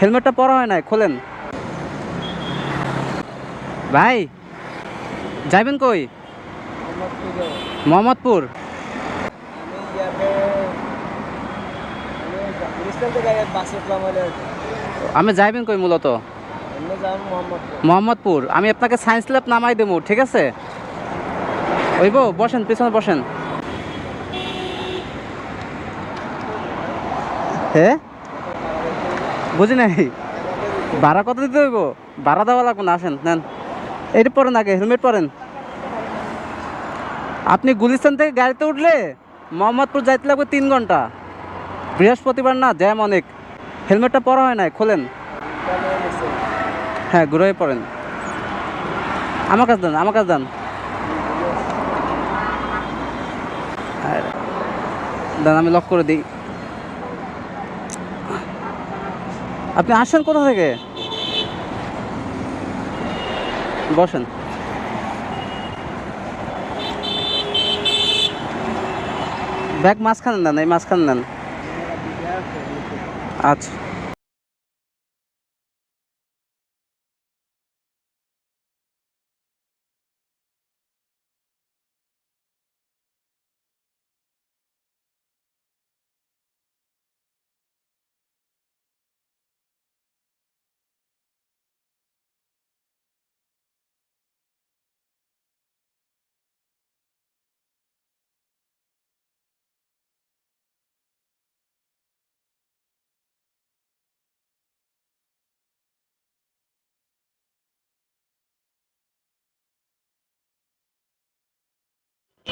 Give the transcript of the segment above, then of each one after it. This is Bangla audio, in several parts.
হেলমেটটা পরা হয় নাই, খোলেন। ভাই, যাইবেন কই? মোহাম্মদপুর। আমি যাইবেন কই মূলত? মোহাম্মদপুর। আমি আপনাকে সায়েন্স ল্যাব নামাই দেবো, ঠিক আছে? ওইব, বসেন, পিছনে বসেন। হ্যাঁ? বুঝি নাই? ভাড়া কত দিতে হইব? ভাড়া দেওয়া লাগবে না, আসেন, নেন। এইটা পরেন আগে, হেলমেট পরেন। আপনি গুলিস্তান থেকে গাড়িতে উঠলে মোহাম্মদপুর যাইতে লাগবে তিন ঘণ্টা। বৃহস্পতিবার না, জ্যাম অনেক। হেলমেটটা পরা হয় নাই, খোলেন। হ্যাঁ ঘুরে পড়েন আমার কাছে দেন, আমার কাছে দেন। দেন, আমি লক করে দিই। আপনি আসেন কোথা থেকে? বসেন। ব্যাগ মাঝখানে নেন এই মাঝখানে নেন আচ্ছা।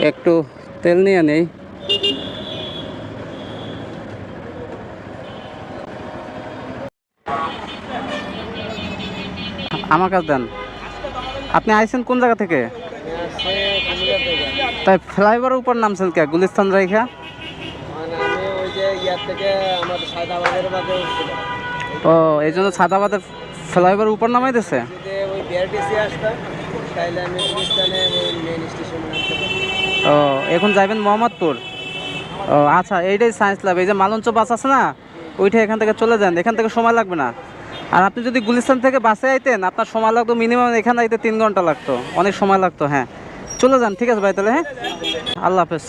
একটু তেল নিয়ে নেই। আমার কাছে দেন। আপনি আইছেন কোন জায়গা থেকে? তাই ফ্লাইওভারের উপর নামছেন কে? গুলিস্তান রাইখা? ও, এই জন্য সাদাবাদের ফ্লাইওভারের উপর নামাই দিছে? ও, এখন যাইবেন মোহাম্মদপুর? ও আচ্ছা এইটাই সায়েন্স ল্যাব এই যে মালঞ্চ বাস আছে না, ওইটা এখান থেকে চলে যান, এখান থেকে সময় লাগবে না। আর আপনি যদি গুলিস্তান থেকে বাসে আইতেন, আপনার সময় লাগতো মিনিমাম এখানে আইতে তিন ঘণ্টা লাগতো, অনেক সময় লাগতো হ্যাঁ। চলে যান, ঠিক আছে ভাই, তাহলে হ্যাঁ? আল্লাহ হাফেজ।